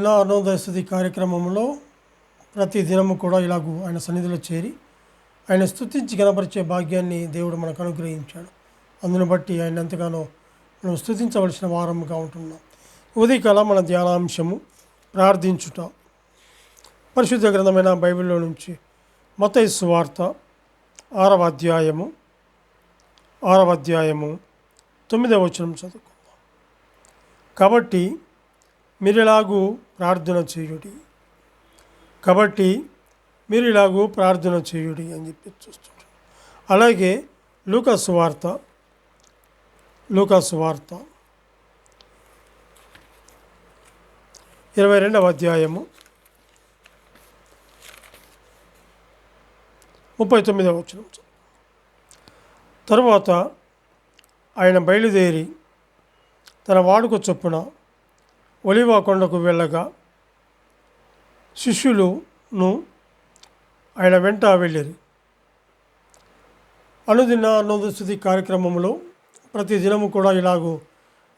అనుదిన అరుణోదయ కార్యక్రమంలో ప్రతి దినము కూడా ఇలాగూ ఆయన సన్నిధిలో చేరి ఆయన స్థుతించి కనపరిచే భాగ్యాన్ని దేవుడు మనకు అనుగ్రహించాడు. అందును బట్టి ఆయన ఎంతగానో మనం స్తుతించవలసిన వారముగా ఉంటున్నాం. ఉదయకాల మన ధ్యానాంశము ప్రార్థించుట. పరిశుద్ధ గ్రంథమైన బైబిల్లో నుంచి మత సువార్త ఆరవ అధ్యాయము ఆరవ అధ్యాయము తొమ్మిదవ వచనం చదువుకుందాం. కాబట్టి మీరు ప్రార్థన చేయుడి. కాబట్టి మీరు ఇలాగూ ప్రార్థన చేయుడి అని చెప్పి చూస్తుంటారు. అలాగే లూకాసు వార్త లూకాసు వార్త ఇరవై రెండవ అధ్యాయము ముప్పై తొమ్మిదవ వచ్చిన తరువాత ఆయన బయలుదేరి తన వాడుక చొప్పున ఒలివా కొండకు వెళ్ళగా శిష్యులును ఆయన వెంట వెళ్ళిరి. అనుదిన అన్నోదస్థితి కార్యక్రమంలో ప్రతి దినము కూడా ఇలాగూ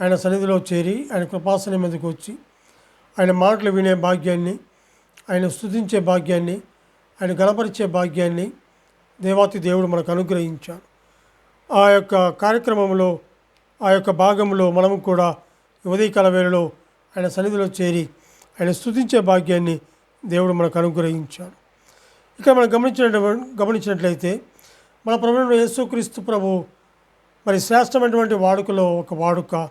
ఆయన సన్నిధిలో చేరి ఆయన కృపాసన మీదకి వచ్చి ఆయన మాటలు వినే భాగ్యాన్ని ఆయన స్థుతించే భాగ్యాన్ని ఆయన గణపరిచే భాగ్యాన్ని దేవాతి దేవుడు మనకు అనుగ్రహించాడు. ఆ యొక్క కార్యక్రమంలో ఆ యొక్క భాగంలో మనము కూడా ఉదయకాల వేళలో ఆయన సన్నిధిలో చేరి ఆయన స్తుతించే భాగ్యాన్ని దేవుడు మనకు అనుగ్రహించాడు. ఇక్కడ మనం గమనించిన గమనించినట్లయితే మన ప్రభుత్వ యేసుక్రీస్తు ప్రభు మరి శ్రేష్టమైనటువంటి వాడుకలో ఒక వాడుక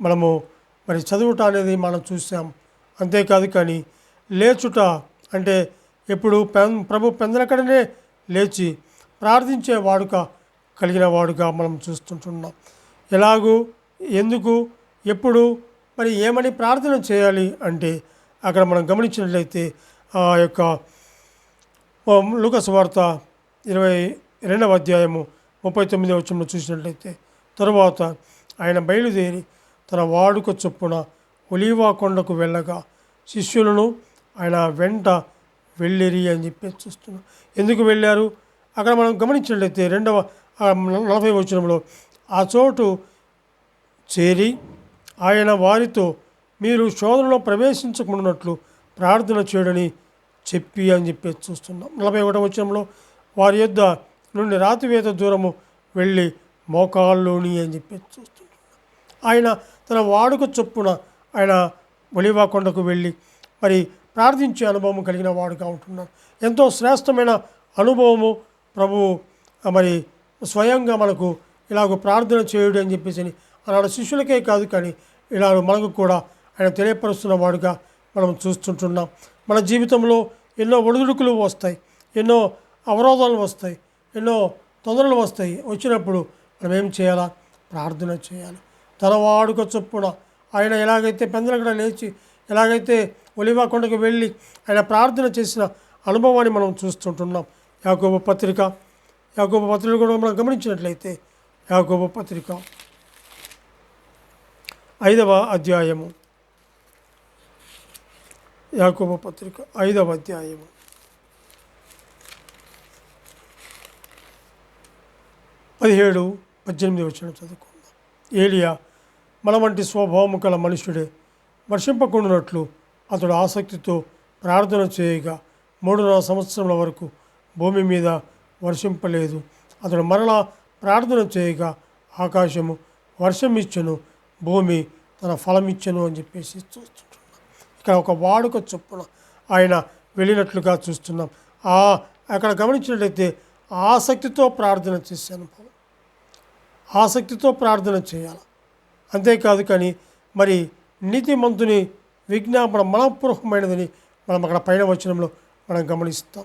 మనము మరి చదువుట అనేది మనం చూసాం. అంతేకాదు కానీ లేచుట అంటే ఎప్పుడు పెన్ ప్రభు పెందలకడనే లేచి ప్రార్థించే వాడుక కలిగిన వాడుగా మనం చూస్తుంటున్నాం. ఎలాగూ ఎందుకు ఎప్పుడు మరి ఏమని ప్రార్థన చేయాలి అంటే అక్కడ మనం గమనించినట్లయితే ఆ యొక్క లూకస్ వార్త ఇరవై రెండవ అధ్యాయము ముప్పై తొమ్మిదవ వచ్చంలో చూసినట్లయితే తరువాత ఆయన బయలుదేరి తన వాడుక చొప్పున ఒలీవా కొండకు వెళ్ళగా శిష్యులను ఆయన వెంట వెళ్ళిరి అని చెప్పి చూస్తున్నాం ఎందుకు వెళ్ళారు? అక్కడ మనం గమనించినట్లయితే రెండవ నలభై వచనంలో ఆ చోటు చేరి ఆయన వారితో మీరు శోధనలో ప్రవేశించకున్నట్లు ప్రార్థన చేయడని చెప్పి అని చెప్పి చూస్తున్నాం. నలభై ఒకటో వచనంలో వారి యొద్ద నుండి రాతివేత దూరము వెళ్ళి మోకాల్లోని అని చెప్పి చూస్తున్నాం. ఆయన తన వాడుక చొప్పున ఆయన ఒలివా కొండకు వెళ్ళి మరి ప్రార్థించే అనుభవం కలిగిన వాడుగా ఉంటున్నాడు. ఎంతో శ్రేష్టమైన అనుభవము ప్రభువు మరి స్వయంగా మనకు ఇలాగ ప్రార్థన చేయుడు అని చెప్పేసి అని. శిష్యులకే కాదు కానీ ఇలా మనకు కూడా ఆయన తెలియపరుస్తున్న వాడుగా మనం చూస్తుంటున్నాం. మన జీవితంలో ఎన్నో ఒడిదుడుకులు వస్తాయి ఎన్నో అవరోధాలు వస్తాయి ఎన్నో తొందరలు వస్తాయి. వచ్చినప్పుడు మనం ఏం చేయాలా? ప్రార్థన చేయాలి. తన వాడుక చొప్పున ఆయన ఎలాగైతే పెందలగడ లేచి ఎలాగైతే ఒలివా కొండకు వెళ్ళి ఆయన ప్రార్థన చేసిన అనుభవాన్ని మనం చూస్తుంటున్నాం. యాగోబ పత్రిక యాగోబ పత్రిక కూడా మనం గమనించినట్లయితే యాగోబ పత్రిక ఐదవ అధ్యాయము. యాకోబ పత్రిక ఐదవ అధ్యాయము. పదిహేడు పద్దెనిమిది వచ్చిన చదువుకుందాం. ఏలియా మన వంటి స్వభావము గల మనుష్యుడే వర్షింపకుండానట్లు అతడు ఆసక్తితో ప్రార్థన చేయగా మూడున్నర సంవత్సరముల వరకు భూమి మీద వర్షింపలేదు. అతడు మరలా ప్రార్థన చేయగా ఆకాశము వర్షం ఇచ్చెను భూమి తన ఫలం ఇచ్చెను అని చెప్పేసి చూస్తుంటున్నాం. ఇక్కడ ఒక వాడుక చొప్పున ఆయన వెళ్ళినట్లుగా చూస్తున్నాం. ఆ అక్కడ గమనించినట్లయితే ఆసక్తితో ప్రార్థన చేసే అనుభవం. ఆసక్తితో ప్రార్థన చేయాలి. అంతేకాదు కానీ మరి నీతిమంతుని విజ్ఞాపన మనపూర్వకమైనదని మనం అక్కడ పైన వచనంలో మనం గమనిస్తాం.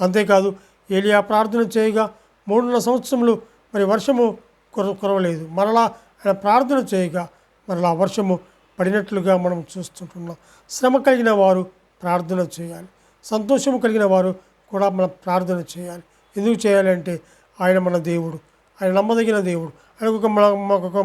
అంతేకాదు ఏలియా ప్రార్థన చేయగా మూడున్నర సంవత్సరములు మరి వర్షము కుర కురవలేదు. మరలా ఆయన ప్రార్థన చేయగా మరలా వర్షము పడినట్లుగా మనం చూస్తుంటున్నాం. శ్రమ కలిగిన వారు ప్రార్థన చేయాలి. సంతోషము కలిగిన వారు కూడా మనం ప్రార్థన చేయాలి. ఎందుకు చేయాలంటే ఆయన మన దేవుడు ఆయన నమ్మదగిన దేవుడు. ఆయన ఒక మన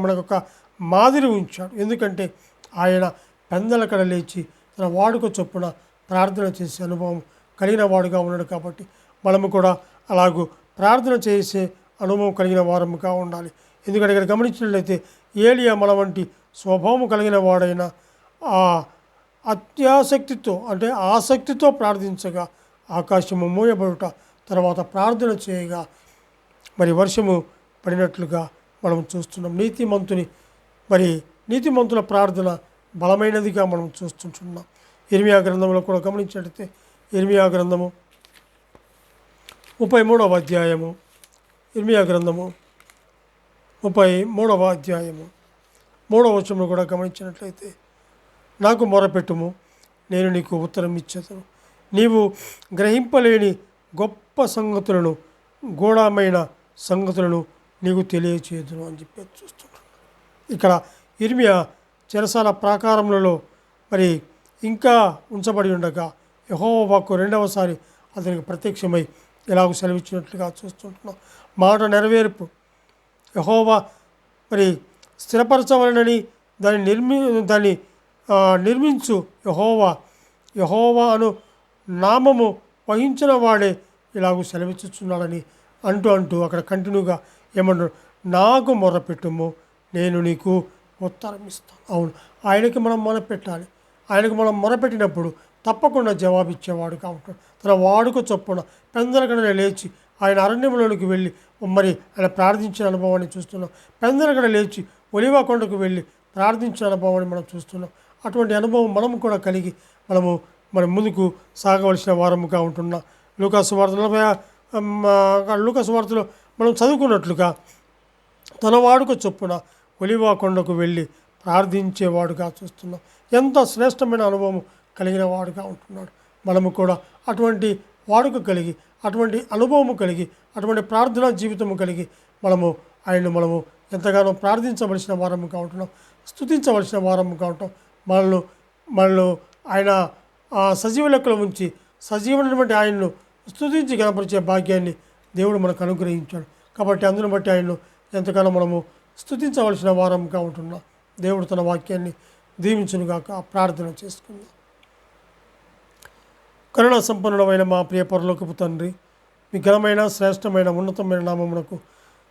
మనకు ఒక మాదిరి ఉంచాడు. ఎందుకంటే ఆయన పెందలకడ లేచి తన వాడుక చొప్పున ప్రార్థన చేసే అనుభవం కలిగిన వాడుగా ఉన్నాడు కాబట్టి మనము కూడా అలాగూ ప్రార్థన చేసే అనుభవం కలిగిన వారముగా ఉండాలి. ఎందుకంటే ఇక్కడ గమనించినట్లయితే ఏలియా మన వంటి స్వభావం కలిగిన వాడైన ఆ అత్యాసక్తితో అంటే ఆసక్తితో ప్రార్థించగా ఆకాశము మూయబడుట తర్వాత ప్రార్థన చేయగా మరి వర్షము పడినట్లుగా మనం చూస్తున్నాం. నీతిమంతుని మరి నీతిమంతుల ప్రార్థన బలమైనదిగా మనం చూస్తుంటున్నాం. ఇర్మియా గ్రంథంలో కూడా గమనించినట్లయితే ఇర్మియా గ్రంథము ముప్పై మూడవ అధ్యాయము ఇర్మియా గ్రంథము ముప్పై మూడవ అధ్యాయము. మూడవ వచనం కూడా గమనించినట్లయితే నాకు మొరపెట్టుము నేను నీకు ఉత్తరం ఇచ్చేదను. నీవు గ్రహింపలేని గొప్ప సంగతులను గూఢమైన సంగతులను నీకు తెలియచేయదును అని చెప్పి చూస్తున్నాను ఇక్కడ ఇర్మియా చెరసాల ప్రాకారములలో మరి ఇంకా ఉంచబడి ఉండగా యహోవాకు రెండవసారి అతనికి ప్రత్యక్షమై ఇలాగ సెలవిచ్చినట్లుగా చూస్తుంటున్నాం. మాట నెరవేర్పు. యహోవా మరి స్థిరపరచవలనని దాన్ని నిర్మి దాన్ని నిర్మించు యహోవా. యహోవా అను నామము వహించిన వాడే ఇలాగూ సెలవిచ్చుచున్నాడని అంటూ అంటూ అక్కడ కంటిన్యూగా ఏమన్నాడు నాకు మొరపెట్టుము నేను నీకు ఉత్తరం ఇస్తాను. అవును ఆయనకి మనం మొరపెట్టాలి. ఆయనకు మనం మొరపెట్టినప్పుడు తప్పకుండా జవాబిచ్చేవాడుగా ఉంటాడు. తన వాడుక చొప్పున పెందలకడనే లేచి ఆయన అరణ్యంలోనికి వెళ్ళి మరి ఆయన ప్రార్థించిన అనుభవాన్ని చూస్తున్నాం. పెందలకడ లేచి ఒలివా కొండకు వెళ్ళి ప్రార్థించిన అనుభవాన్ని మనం చూస్తున్నాం. అటువంటి అనుభవం మనం కూడా కలిగి మనము మన ముందుకు సాగవలసిన వారముగా ఉంటున్నాం. లూకాసు వార్త లూకాసు వార్తలో మనం చదువుకున్నట్లుగా తన వాడుక చొప్పున ఒలివా కొండకు వెళ్ళి ప్రార్థించేవాడుగా చూస్తున్నాం. ఎంత శ్రేష్టమైన అనుభవం కలిగిన వాడుగా ఉంటున్నాడు. మనము కూడా అటువంటి వాడుక కలిగి అటువంటి అనుభవము కలిగి అటువంటి ప్రార్థనా జీవితము కలిగి మనము ఆయన్ను మనము ఎంతగానో ప్రార్థించవలసిన వారము కావటం స్తుతించవలసిన వారము కావటం మనల్ని మనల్ని ఆయన సజీవ లెక్కలో ఉంచి సజీవమైనటువంటి ఆయన్ను స్తుతించి కనపరిచే భాగ్యాన్ని దేవుడు మనకు అనుగ్రహించాడు. కాబట్టి అందును బట్టి ఆయన్ను ఎంతగానో మనము స్తుతించవలసిన వారంగా ఉంటున్నాం. దేవుడు తన వాక్యాన్ని దీవించునుగాక ప్రార్థన చేసుకుందాం. కరుణ సంపన్నుడమైన మా ప్రియ పరలోకపు తండ్రి మీ ఘనమైన శ్రేష్టమైన ఉన్నతమైన నామమునకు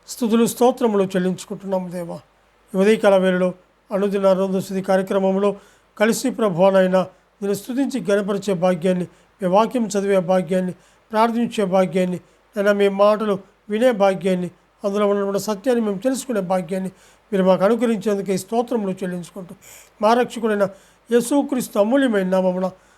స్థుతులు స్తోత్రములు చెల్లించుకుంటున్నాము దేవా. ఉదయకాల వేళలో అనుదిన అరుంధస్థితి కార్యక్రమంలో కలిసి ప్రభువానైనా నేను స్థుతించి గణపరిచే భాగ్యాన్ని మీ వాక్యం చదివే భాగ్యాన్ని ప్రార్థించే భాగ్యాన్ని అయినా మీ మాటలు వినే భాగ్యాన్ని అందులో ఉన్నటువంటి సత్యాన్ని మేము తెలుసుకునే భాగ్యాన్ని మీరు మాకు అనుకరించేందుకు ఈ స్తోత్రములు చెల్లించుకుంటూ మా రక్షకుడైన యేసుక్రీస్తు అమూల్యమైన నామమున